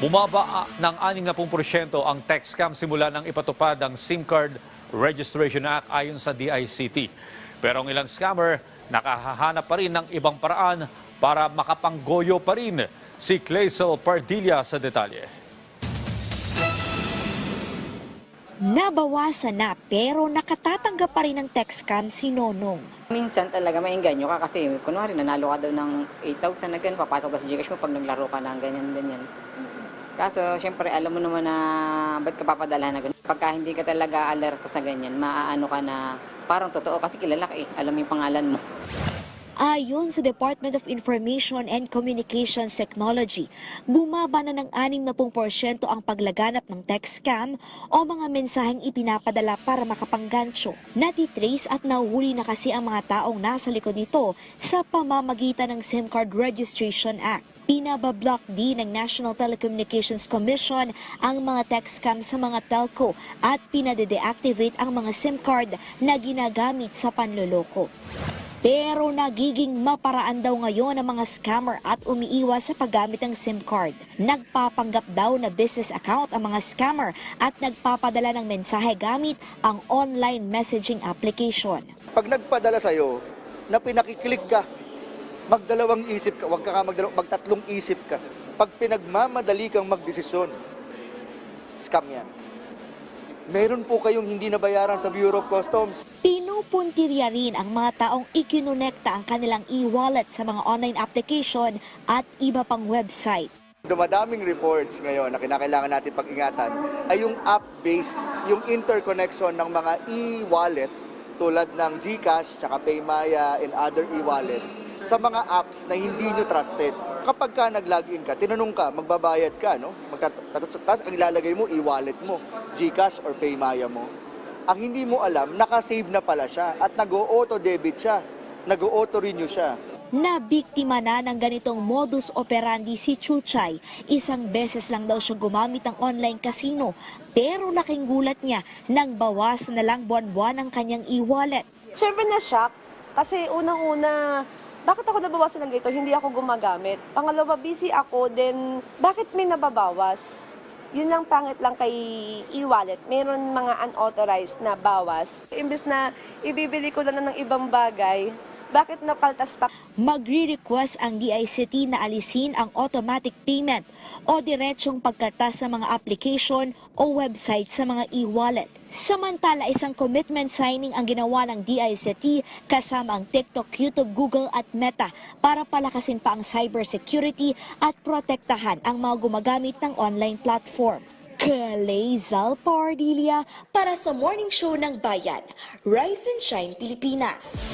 Bumaba ng 60% ang tax scam simula ng ipatupad ang SIM Card Registration Act ayon sa DICT. Pero ang ilang scammer nakahahanap pa rin ng ibang paraan para makapanggoyo pa rin. Si Clazel Pardilla sa detalye. Nabawasan na pero nakatatanggap pa rin ng text scam si Nonong. Minsan talaga maingganyo ka kasi kunwari nanalo ka daw ng 8,000 na ganun, papasok ka sa Gcash mo pag naglaro ka ng ganyan-ganyan. Kaso syempre alam mo naman na ba't ka papadala na ganun. Pagka hindi ka talaga alerto sa ganyan, maaano ka na parang totoo kasi kilala ka eh, alam mo yung pangalan mo. Ayon sa Department of Information and Communications Technology, bumaba na ng 60% ang paglaganap ng text scam o mga mensaheng ipinapadala para makapanggancho. Natitrace at nahuhuli na kasi ang mga taong nasa likod nito sa pamamagitan ng SIM Card Registration Act. Pinabablock din ng National Telecommunications Commission ang mga text scam sa mga telco at pinade-deactivate ang mga SIM card na ginagamit sa panloloko. Pero nagiging maparaan daw ngayon ang mga scammer at umiiwas sa paggamit ng SIM card. Nagpapanggap daw na business account ang mga scammer at nagpapadala ng mensahe gamit ang online messaging application. Pag nagpadala sa'yo, na pinakiklik ka, magdalawang isip ka, huwag ka nga magdalawang, magtatlong isip ka. Pag pinagmamadali kang magdesisyon, scam yan. Meron po kayong hindi nabayaran sa Bureau of Customs. Pinupuntirya rin ang mga taong ikinonekta ang kanilang e-wallet sa mga online application at iba pang website. Dumadaming reports ngayon na kinakailangan natin pag-ingatan ay yung app-based, yung interconnection ng mga e-wallet tulad ng GCash, tsaka Paymaya, and other e-wallets sa mga apps na hindi nyo trusted. Kapag ka nag-login ka, tinanong ka, magbabayad ka, no? Tapos ang ilalagay mo, e-wallet mo, GCash or Paymaya mo. Ang hindi mo alam, nakasave na pala siya at nag-auto-debit siya, nag-auto-renew siya. Nabiktima na ng ganitong modus operandi si Chuchay. Isang beses lang daw siya gumamit ng online casino. Pero laking gulat niya nang bawas na lang buwan-buwan ang kanyang e-wallet. Siyempre na-shock kasi unang-una, bakit ako nabawasan ng ganito? Hindi ako gumagamit. Pangalawa, busy ako, then bakit may nababawas? Yun ang pangit lang kay e-wallet. Meron mga unauthorized na bawas. Imbes na ibibili ko na lang ng ibang bagay, bakit nakaltas pa? Magre-request ang DICT na alisin ang automatic payment o diretsong pagkatas sa mga application o website sa mga e-wallet. Samantala, isang commitment signing ang ginawa ng DICT kasama ang TikTok, YouTube, Google at Meta para palakasin pa ang cybersecurity at protektahan ang mga gumagamit ng online platform. Kalezal Pardilia para sa Morning Show ng Bayan, Rise and Shine Pilipinas.